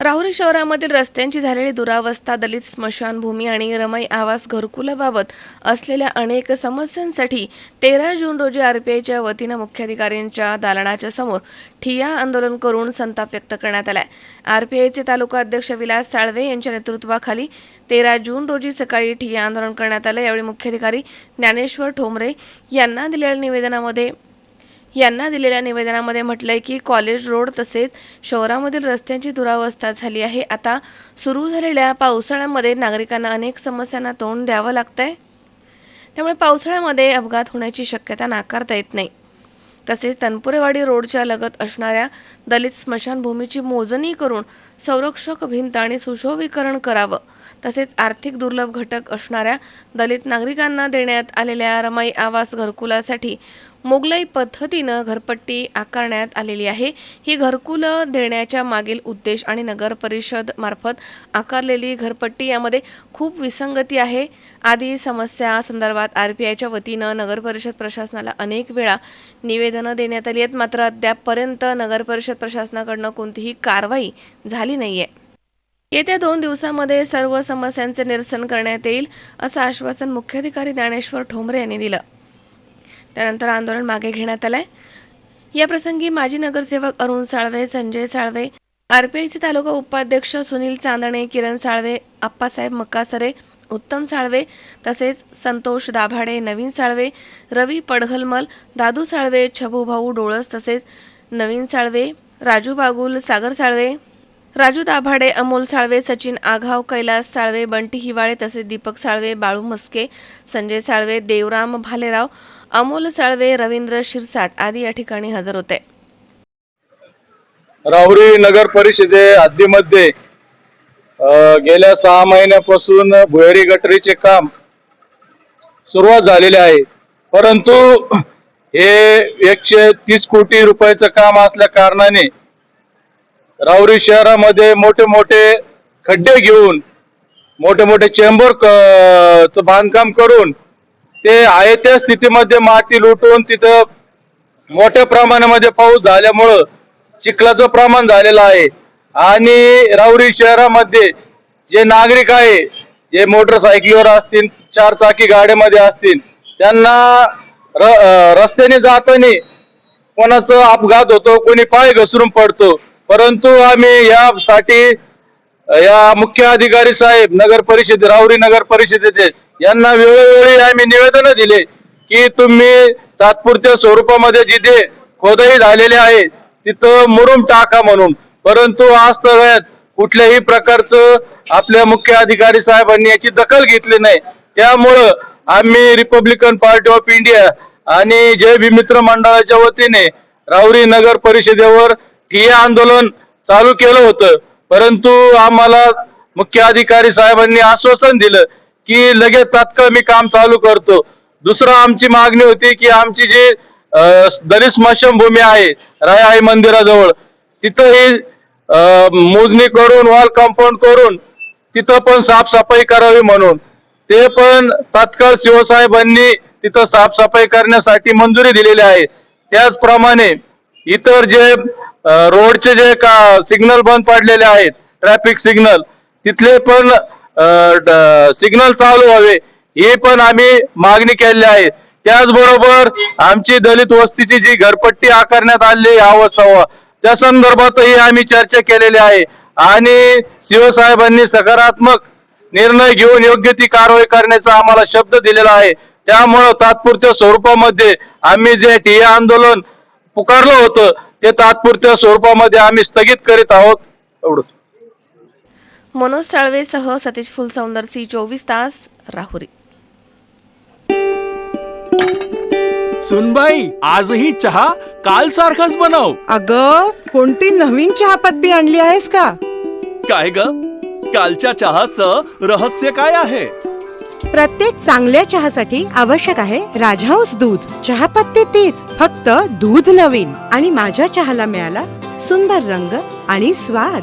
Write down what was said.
राहुरी शहरामधील रस्त्यांची झालेली दुरावस्था दलित स्मशानभूमी आणि रमई आवास घरकुलाबाबत असलेल्या अनेक समस्यांसाठी तेरा जून रोजी आरपीआयच्या वतीनं मुख्याधिकाऱ्यांच्या दालनाच्या समोर ठिया आंदोलन करून संताप व्यक्त करण्यात आलाय. आरपीआयचे तालुका अध्यक्ष विलास साळवे यांच्या नेतृत्वाखाली तेरा जून रोजी सकाळी ठिया आंदोलन करण्यात आलं. यावेळी मुख्याधिकारी ज्ञानेश्वर ठोंबरे यांना दिलेल्या निवेदनामध्ये यांना दिलेल्या निवेदनामध्ये म्हटलंय की कॉलेज रोड तसेच शहरामधील रस्त्यांची दुरावस्था झाली आहे. आता सुरू झालेल्या पावसाळ्यामध्ये नागरिकांना अनेक समस्यांना तोंड द्यावं लागतंय. त्यामुळे पावसाळ्यामध्ये अपघात होण्याची शक्यता नाकारता येत नाही. तसेच तनपुरेवाडी रोडच्या लगत असणाऱ्या दलित स्मशानभूमीची मोजणी करून संरक्षक भिंत आणि सुशोभीकरण करावं. तसेच आर्थिक दुर्लभ घटक असणाऱ्या दलित नागरिकांना देण्यात आलेल्या रमाई आवास घरकुलासाठी मोगलाई पद्धतीनं घरपट्टी आकारण्यात आलेली आहे. ही घरकुलं देण्याच्या मागील उद्देश आणि नगर परिषद मार्फत आकारलेली घरपट्टी यामध्ये खूप विसंगती आहे. आदी समस्या संदर्भात आर पी आयच्या वतीनं नगर परिषद प्रशासनाला अनेक वेळा निवेदनं देण्यात आली आहेत. मात्र अद्यापपर्यंत नगर परिषद प्रशासनाकडनं कोणतीही कारवाई झाली नाही आहे येत्या दोन दिवसामध्ये सर्व समस्यांचे निरसन करण्यात येईल असं आश्वासन मुख्याधिकारी ज्ञानेश्वर ठोंबरे यांनी दिलं. त्यानंतर आंदोलन मागे घेण्यात आलंय. या प्रसंगी माजी नगरसेवक अरुण साळवे संजय साळवे आरपीआयचे तालुका उपाध्यक्ष सुनील चांदणे किरण साळवे आप्पासाहेब मक्कासरे उत्तम साळवे तसेच संतोष दाभाडे नवीन साळवे रवी पडघलमल दादू साळवे छबूभाऊ डोळस तसेच नवीन साळवे राजू बागुल सागर साळवे राजू दाभाडे अमोल साळवे सचिन आघाव कैलास साळवे बंटी हिवाळे तसेच दीपक साळवे बाळू मस्के संजय साळवे देवराम भालेराव अमोल साळवे रवींद्र शिरसाट आदी या ठिकाणी हजर होते. राहुरी नगर परिषदे हद्दीमध्ये गेल्या सहा महिन्यापासून भुयारी गटरीचे काम सुरुवात झालेले आहे. परंतु हे एकशे तीस कोटी रुपयाचं काम असल्या कारणाने राहुरी शहरामध्ये मोठे मोठे खड्डे घेऊन मोठे मोठे चेंबर क- बांधकाम करून ते आहे त्या स्थितीमध्ये माती लुटून तिथं मोठ्या प्रमाणामध्ये पाऊस झाल्यामुळं चिखलाचं प्रमाण झालेलं आहे. आणि राऊरी शहरामध्ये जे नागरिक आहे जे मोटरसायकलीवर असतील चार चाकी गाड्यामध्ये असतील त्यांना र रस्त्याने जाताना कोणाचं अपघात होतो कोणी पाय घसरून पडतो. परंतु आम्ही यासाठी या मुख्य अधिकारी साहेब नगर परिषद राऊरी नगर परिषदेचे यांना वेळोवेळी आम्ही निवेदन दिले की तुम्ही तात्पुरत्या स्वरूपामध्ये जिथे खोदाई झालेली आहे तिथं मुरुम टाका म्हणून. परंतु आज तव्यात कुठल्याही प्रकारचं आपल्या मुख्य अधिकारी साहेबांनी याची दखल घेतली नाही. त्यामुळं आम्ही रिपब्लिकन पार्टी ऑफ इंडिया आणि जय भीमित्र मंडळाच्या वतीने राऊरी नगर परिषदेवर ठिय्या आंदोलन चालू केलं होतं. परंतु आम्हाला मुख्य अधिकारी साहेबांनी आश्वासन दिलं की लगेच तात्काळ मी काम चालू करतो. दुसरं आमची मागणी होती की आमची जी दलित स्मशानभूमी आहे राय आई मंदिराजवळ तिथंही मोजणी करून वॉल कंपाऊंड करून तिथं पण साफसफाई करावी म्हणून. ते पण तात्काळ शिवसाहेबांनी तिथं साफसफाई करण्यासाठी मंजुरी दिलेली आहे. त्याचप्रमाणे इतर जे रोडचे जे का सिग्नल बंद पडलेले आहेत ट्रॅफिक सिग्नल तिथले पण सिग्नल चालू व्हावे ही पण आम्ही मागणी केली आहे. त्याचबरोबर आमची दलित वस्तीची जी घरपट्टी आकारण्यात आली आवसावा त्या संदर्भातही आम्ही चर्चा केलेली आहे. आणि शिवसाहेबांनी सकारात्मक निर्णय घेऊन योग्य ती कारवाई करण्याचा आम्हाला शब्द दिलेला आहे. त्यामुळं तात्पुरत्या स्वरूपामध्ये आम्ही जे ठिय्या आंदोलन पुकारलं होतं ते तात्पुरत्या स्वरूपामध्ये आम्ही स्थगित करीत आहोत. एवढंच. मनोज साळवेसह सतीश फुलसौंदर सी चोवीस तास राहुरी. सुनबाई आजही चहा काल सारखाच बनव. अग कोणती नवीन चहापत्ती आणली आहेस का? काय ग? कालच्या चहाचं रहस्य काय आहे? प्रत्येक चांगल्या चहासाठी आवश्यक आहे राजहंस दूध. चहापत्ती तीच फक्त दूध नवीन. आणि माझ्या चहाला मिळाला सुंदर रंग आणि स्वाद.